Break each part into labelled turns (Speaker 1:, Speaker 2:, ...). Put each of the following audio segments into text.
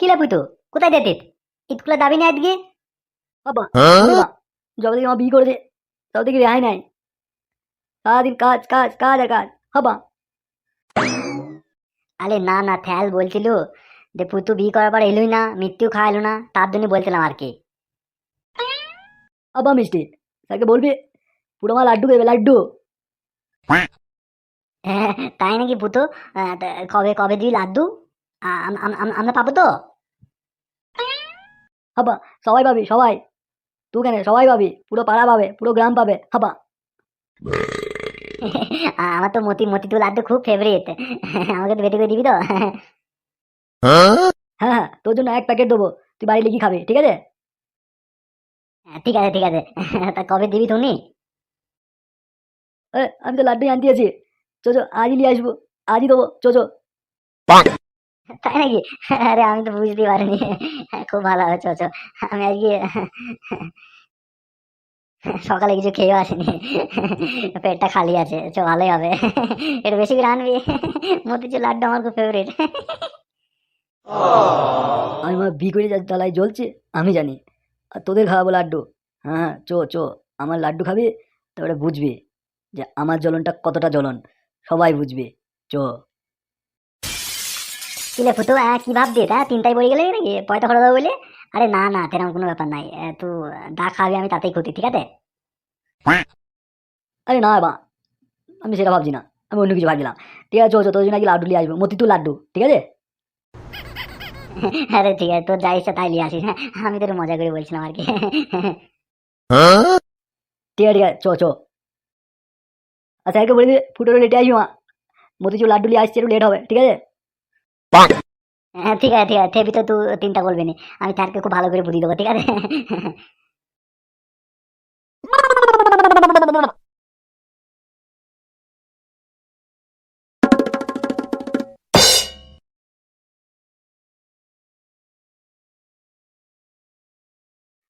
Speaker 1: কি লে পুতু কোথায়
Speaker 2: বিয়ে করেছে তবে থেকে রেহাই নাই। সারাদিন কাজ কাজ কাজ আর কাজ হবা
Speaker 1: আরে না না থ্যাল বলছিল যে পুতু বিয়ে করার পর এলোই না মৃত্যু খাওয়ালো না তার জন্য বলছিলাম আর কি।
Speaker 2: আবা মিষ্টি স্যারকে বলবি পুরো আমার লাড্ডু দেবে লাড্ডু।
Speaker 1: হ্যাঁ, তাই নাকি পুতু? কবে কবে দিবি লাড্ডু? আমরা পাবো তো?
Speaker 2: হবা সবাই পাবি সবাই। তুই কেন সবাই পাবি পুরো পাড়া পাবে পুরো গ্রাম পাবে হবা।
Speaker 1: আমার তো মতি মতি তু লাড্ডু খুব ফেভারিট আমাকে তো বেটে করে দিবি তো?
Speaker 2: হ্যাঁ? হ্যাঁ তোর জন্য এক প্যাকেট দেবো। তুই বাড়ি লিখি খাবি ঠিক আছে?
Speaker 1: ঠিক আছে ঠিক আছে। তা কবে দিবি তুমি
Speaker 2: আমি তো লাড্ডু আনতে আছি। চো চো আজই নিয়ে আসব আজই দেবো চো চো।
Speaker 1: তাই নাকি? আরে, আমি তো বুঝতে পারিনি। খুব ভালো হয়েছে চো আমি আজকে সকালে কিছু খেয়েও আসিনি। পেটটা খালি আছে চো ভালোই হবে। একটু বেশি করে আনবি। মতিচুর লাড্ডু, আমার খুব ফেভারিট
Speaker 2: আমি আমার বিয়ে করে যা জ্বালায় জ্বলছে, আমি জানি। আর তোদের খাওয়াবো লাড্ডু। হ্যাঁ হ্যাঁ চো চো। আমার লাড্ডু খাবি, তারপরে বুঝবি যে আমার জ্বলনটা কতটা জ্বলন। সবাই বুঝবে। চো।
Speaker 1: কিলে ফুটু হ্যাঁ কি ভাবছিস? হ্যাঁ তিনটায় পড়ে গেলে নাকি? পয়সা খরচ হবে বলে? আরে না না তেরকম কোনো ব্যাপার নাই। এ, দা খাবি আমি তাতেই ক্ষতি ঠিক আছে?
Speaker 2: আরে না বা আমি সেটা ভাবছি না। আমি অন্য কিছু ভাবছিলাম। ঠিক আছে চো চো তোর জন্য নাকি লাড্ডু নিয়ে আসব। মতি তুই লাড্ডু ঠিক আছে?
Speaker 1: আরে ঠিক আছে তোর যা ইচ্ছা তাই নিয়ে আসিস। হ্যাঁ আমি তো একটু মজা করে বলছিলাম আর কি।
Speaker 2: ঠিক আছে ঠিক আছে চো চো আচ্ছা একে বলে দিবে ফুটোর লেটে আসবি মা। মতিচুর লাড্ডু নিয়ে আসছে একটু লেট হবে ঠিক আছে?
Speaker 1: হ্যাঁ ঠিক আছে ঠিক আছে থেবি তো তুই তিনটা বলবি নি। আমি স্যারকে খুব ভালো করে বুঝিয়ে দেবো ঠিক আছে?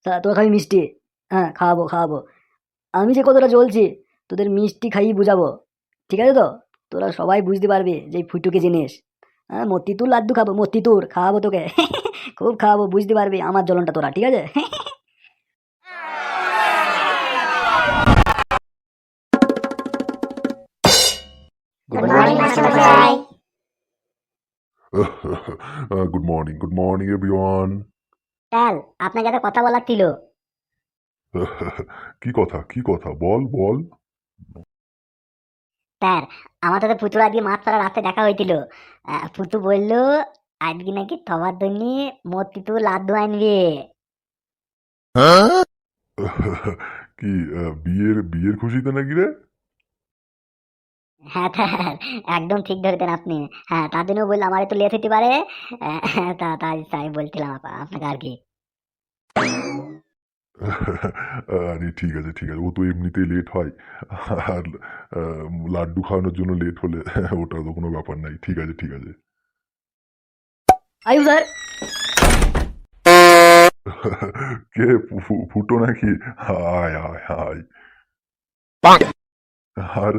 Speaker 2: তা তোরা খাবি মিষ্টি? হ্যাঁ খাওয়াবো খাওয়াবো। আমি যে কতটা চলছি তোদের মিষ্টি খাইয়ে বুঝাবো। ঠিক আছে তো? তোরা সবাই বুঝতে পারবি যে ফুটুকে জিনিস হ্যাঁ মতি মতিতুর লাড্ডু খাব মতিতুর খাওয়াবো তোকে। খুব খাওয়াবো বুঝতে পারবি আমার জ্বলনটা তোরা ঠিক আছে?
Speaker 1: Good morning
Speaker 3: good morning good morning everyone
Speaker 1: sir আপনাকে একটা কথা বলার ছিল।
Speaker 3: কি কথা কি কথা? বল বল।
Speaker 1: স্যার আমার সাথে পুতুর আজকে মাছ ধরা রাস্তায় দেখা হয়েছিল। পুতু বলল আজকে নাকি থবার জন্য মতিতু লাড্ডু আনবে।
Speaker 3: কি আহ, বিয়ের বিয়ের খুশিতে নাকি রে?
Speaker 1: হ্যাঁ স্যার একদম ঠিক ধরেছেন আপনি। হ্যাঁ তার জন্য বললাম আমার একটু লেট হতে পারে। তা তাই তাই বলছিলাম আপনাকে আর কি।
Speaker 3: আরে ঠিক আছে ঠিক আছে। ও তো এমনিতেই লেট হয়। আর লাড্ডু খাওয়ানোর জন্য লেট হলে ওটা তো কোনো ব্যাপার নাই। ঠিক আছে ঠিক আছে।
Speaker 2: আয়ু স্যার।
Speaker 3: কে ফুটো নাকি? হায় হায় হায়। আর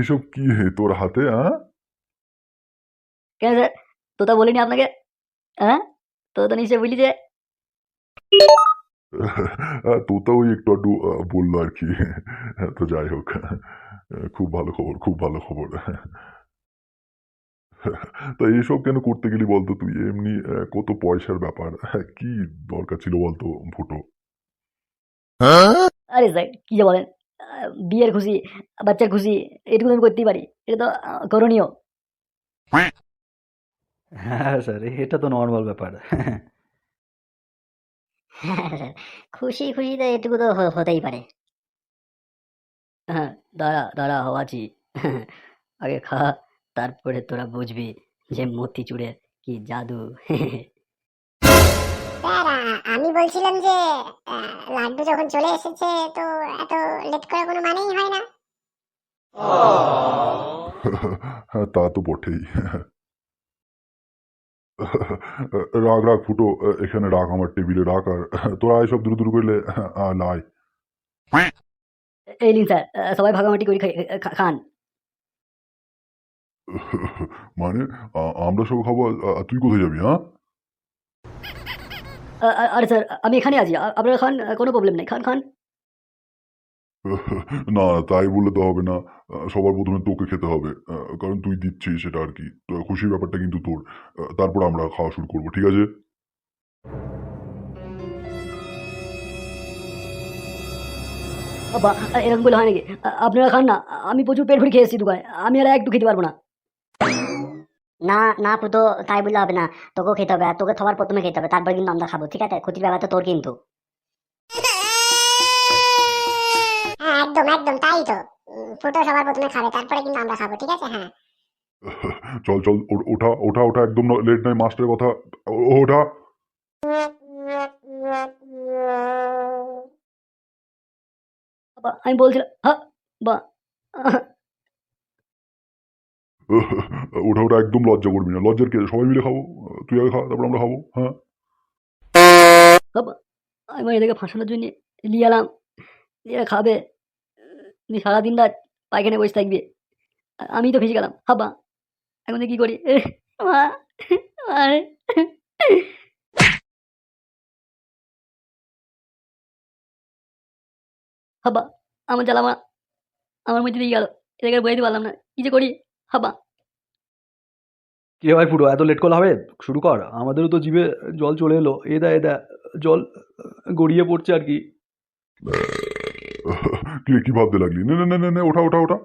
Speaker 3: এসব কি হে তোর হাতে হ্যাঁ
Speaker 2: কেন স্যার? তোতা বলিনি আপনাকে? হ্যাঁ তো তো নিশ্চয়ই বলি যে
Speaker 3: আহ, তোতা ওই একটু আধটু বলল আর কি। তো যাই হোক। খুব ভালো খবর খুব ভালো খবর। তা এইসব কেন করতে গেলি বলতো তুই? এমনি কত পয়সার ব্যাপার? কি দরকার ছিল বলতো ফুটো
Speaker 2: আরে স্যার কি যে বলেন। বিয়ের খুশি বাচ্চার খুশি এটুকু আমি করতেই পারি। এটা তো করণীয়।
Speaker 4: হ্যাঁ স্যার এটা তো নর্মাল ব্যাপার।
Speaker 1: হ্যাঁ, খুশি খুশি তো এটুকু তো হতেই পারে
Speaker 2: হ্যাঁ দাঁড়া দাঁড়া হওয়াছি আগে খা তারপরে তোরা বুঝবি যে মতি চুড়ের কি জাদু
Speaker 5: আমি বলছিলাম যে লাড্ডু যখন চলে এসেছে তো এত লেট করে কোনো মানেই হয় না
Speaker 3: তা তো বটেই রাগ রাগ ফুটো এখানে রাখ আমার টেবিলে রাখ আর তোরা এসব দূর দূর করলে লাই।
Speaker 2: এই নিন স্যার সবাই ভাগামাটি করে খান।
Speaker 3: মানে আমরা সব খাব তুই কোথায় যাবি হ্যাঁ?
Speaker 2: আরে স্যার আমি এখানে আছি আপনারা খান কোনো প্রবলেম নেই খান খান।
Speaker 3: না তাই বললে তো হবে না। সবার প্রথমে তোকে খেতে হবে। কারণ তুই দিচ্ছিস সেটা আর কি। তো খুশির ব্যাপারটা কিন্তু তোর। তারপর আমরা খাওয়া শুরু করব ঠিক আছে?
Speaker 2: বাবা এরকম বলে হয় নাকি? আপনারা খান না। আমি প্রচুর পেট ভরে খেয়ে এসেছি আমি আর একটু খেতে পারব না।
Speaker 1: না না পুতো তাই বললে হবে না। তোকেও খেতে হবে। আর তোকে সবার প্রথমে খেতে হবে। তারপর কিন্তু আমরা খাব ঠিক আছে? ক্ষতির ব্যাপার তো তোর কিন্তু
Speaker 5: হ্যাঁ একদম একদম তাই তো। ফুটো সবার প্রথমে খাবে তারপরে কিন্তু আমরা খাব ঠিক আছে? হ্যাঁ।
Speaker 3: চল চল ওঠা ওঠা ওঠা একদম লেট নাই মাস্টারের কথা। ওঠা।
Speaker 2: আমি বলছিলাম হ্যাঁ বা।
Speaker 3: ওঠা ওঠা একদম লজ্জা করবি না। লজ্জার কে সবাই মিলে খাব? তুই আগে খা তারপর আমরা খাব হ্যাঁ?
Speaker 2: আমি এদেরকে ফাঁসানোর জন্য নিয়ে এলাম। এরা খাবে। উনি সারাদিন রাত পায়খানে বসে থাকবে। আমি তো ফেসে গেলাম। হাবা এখন কি করি? এ, মা আরে হাবা আমার জ্বালামা আমার মধ্যে দিয়ে গেল। এদেরকে বইতে পারলাম না। কি যে করি? হাবা
Speaker 4: কে ভাই ফুটো এত লেট করলে হবে? শুরু কর। আমাদেরও তো জিভে জল চলে এলো। এ দা এ জল গড়িয়ে পড়ছে আর কি।
Speaker 3: কি কি ভাবতে লাগলি? নে নে নে নে, ওঠা ওঠা ওঠা।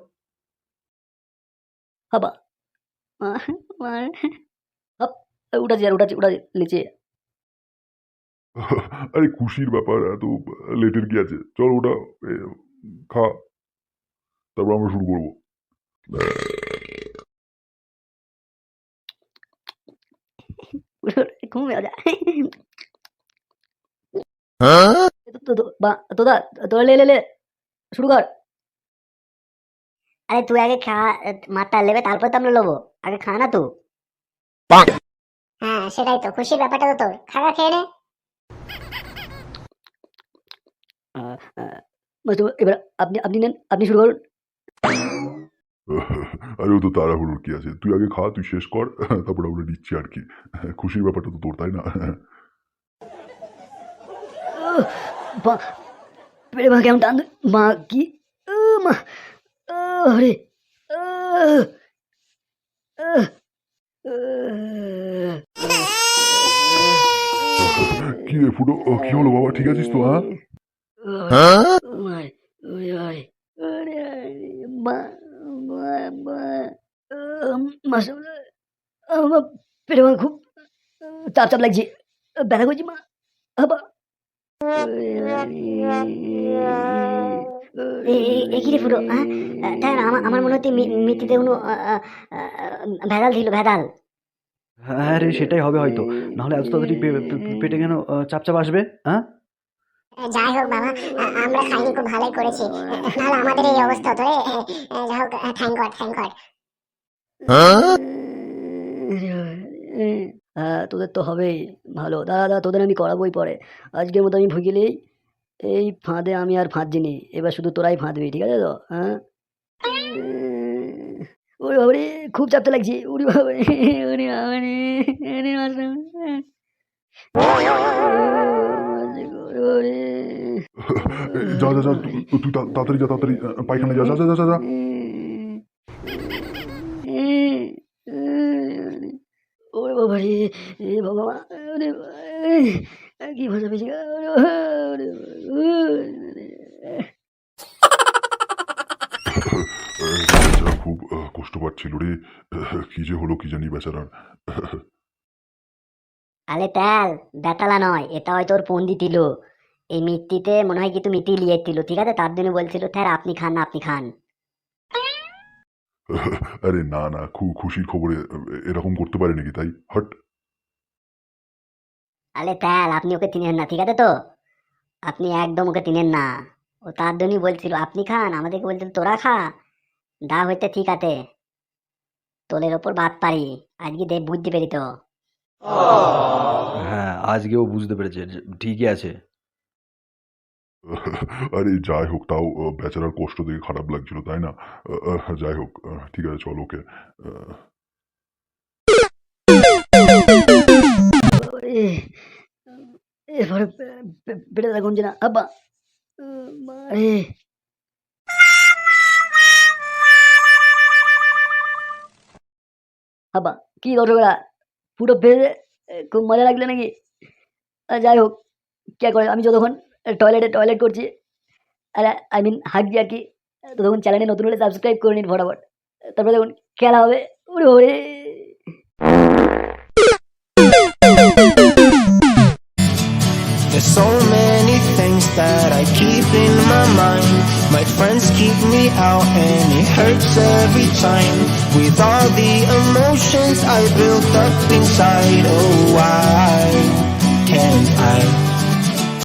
Speaker 2: হাবা। উঠাচ্ছি আর উঠাচ্ছি উঠাচ্ছি নিচে
Speaker 3: আরে খুশির ব্যাপার এত লেটের কি আছে? চল ওটা খা। তারপর আমরা শুরু করব।
Speaker 2: বা তোদা তোরা লে লে লে। শুরু কর।
Speaker 1: আরে তুই আগে খা মারটা লেবে তারপর তো আমরা নেব আগে খা না তুই।
Speaker 5: হ্যাঁ সেটাই তো। খুশির ব্যাপারটা তো তোর। খাওয়া খেয়ে নে।
Speaker 2: এবার আপনি আপনি নেন। আপনি শুরু করুন।
Speaker 3: আরে ও তো তাড়াহুড়োর কি আছে? তুই আগে খা তুই শেষ কর। তারপর আমরা দিচ্ছি আর কি। খুশির ব্যাপারটা তো তোর তাই না?
Speaker 2: পেটে মা কেমন টান মা কি মা আরে
Speaker 3: কি রে ফুটো কি হলো বাবা ঠিক আছিস তো হ্যাঁ
Speaker 2: পেটে মা খুব চাপ চাপ লাগছে ব্যথা করছি মা আবা ওরে বাবারে,
Speaker 1: এ- এ- এ কি রে ফুটো, হ্যাঁ? তাই আমার আমার মনে হচ্ছে মি- কোনো ভেদাল ছিল ভেদাল।
Speaker 4: হ্যাঁ রে সেটাই হবে হয়তো। নাহলে এত তাড়াতাড়ি পেটে কেন চাপ চাপ আসবে হ্যাঁ?
Speaker 5: যাই হোক বাবা আমরা খাইনি খুব ভালোই করেছি। নাহলে আমাদের এই অবস্থা হতো রে। যাই হোক থ্যাংক গড থ্যাংক গড
Speaker 2: হ্যাঁ তোদের তো হবেই, ভালো। দাদা দাদা তোদের আমি করাবোই পরে। আজকের মতো আমি ভুগিলেই এই ফাঁদে আমি আর ফাঁদছিনি এবার শুধু তোরাই ফাঁদবি, ঠিক আছে তো? হ্যাঁ? ওরে বাবারে, খুব চাপতে লাগছে। ওরে বাবারে ওরে বাবারে, ওরে
Speaker 3: যা যা যা তুই- তাড়াতাড়ি যা, তাড়াতাড়ি পায়খানা যা যা যা যা যা।
Speaker 2: বাবা রে বাবা ওরে কি ভাষা পেয়েছি
Speaker 3: খুব কষ্ট পাচ্ছিল রে। কি যে হলো কি জানি বেচারার।
Speaker 1: আলে তেল বেতালা নয় এটা হয়তো ওর পন্দি ছিল এই মিত্তিতে মনে হয় কিন্তু মিত্তি লিয়েছিল ঠিক আছে? তার জন্য বলছিল স্যার আপনি খান না আপনি খান।
Speaker 3: আরে না না খুব খুশির খবরে এরকম করতে পারে নাকি তাই? হট।
Speaker 1: আলে তেল আপনি ওকে চিনেন না ঠিক আছে তো? আপনি একদম ওকে চিনেন না। ও তার জন্যই বলছিল আপনি খান আমাদেরকে বলছিল তোরা খা। দা হইতে ঠিক আছে। তোলের ওপর বাদ পারি। আজকে দেব বুঝতে পেরি তো
Speaker 4: হ্যাঁ আজকেও বুঝতে পেরেছে ঠিকই আছে।
Speaker 3: আরে যাই হোক তাও বেচারার কষ্ট দেখে খারাপ লাগছিল তাই না? আহ, যাই হোক ঠিক আছে চল ওকে।
Speaker 2: এরপরে পেটে ব্যথা না আব্বা। মারে আব্বা কি দর্শকরা পুরো ভেজে খুব মজা লাগল নাকি? যাই হোক কে করে আমি যতক্ষণ টয়লেটে টয়লেট করছি আর আই মিন হাঁকছি আর কি ততক্ষণ চ্যানেলে নতুন হলে সাবস্ক্রাইব করে নিন ফটাফট তারপরে দেখুন খেলা হবে ওরে
Speaker 6: There's so many things that I keep in my mind. My friends keep me out and it hurts every time. With all the emotions I built up inside, oh why can't I